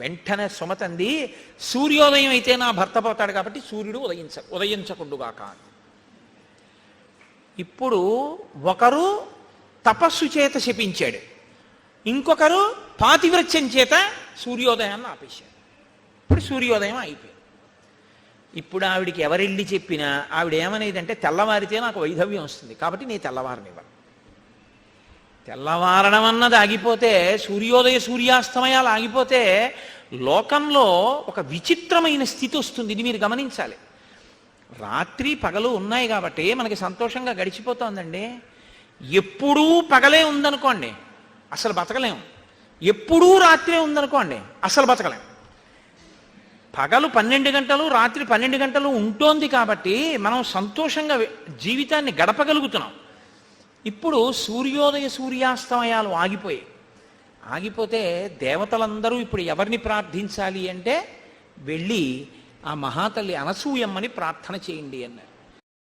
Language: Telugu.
వెంటనే సుమతంది సూర్యోదయం అయితే నా భర్త పోతాడు కాబట్టి సూర్యుడు ఉదయించ ఉదయించకుండుగాక ఇప్పుడు ఒకరు తపస్సు చేత శపించాడు ఇంకొకరు పాతివృత్యం చేత సూర్యోదయాన్ని ఆపేశాడు. ఇప్పుడు సూర్యోదయం అయిపోయింది. ఇప్పుడు ఆవిడికి ఎవరెళ్ళి చెప్పినా ఆవిడ ఏమనేదంటే తెల్లవారితే నాకు వైధవ్యం వస్తుంది కాబట్టి నీ తెల్లవారనివ్వను తెల్లవారడం అన్నది ఆగిపోతే సూర్యోదయ సూర్యాస్తమయాలు ఆగిపోతే లోకంలో ఒక విచిత్రమైన స్థితి వస్తుంది. ఇది మీరు గమనించాలి. రాత్రి పగలు ఉన్నాయి కాబట్టి మనకి సంతోషంగా గడిచిపోతోందండి. ఎప్పుడూ పగలే ఉందనుకోండి అసలు బతకలేం. ఎప్పుడూ రాత్రే ఉందనుకోండి అసలు బతకలేం. పగలు పన్నెండు గంటలు రాత్రి పన్నెండు గంటలు ఉంటోంది కాబట్టి మనం సంతోషంగా జీవితాన్ని గడపగలుగుతున్నాం. ఇప్పుడు సూర్యోదయ సూర్యాస్తమయాలు ఆగిపోయాయి. ఆగిపోతే దేవతలందరూ ఇప్పుడు ఎవరిని ప్రార్థించాలి అంటే వెళ్ళి ఆ మహాతల్లి అనసూయమ్మని ప్రార్థన చేయండి అన్నారు.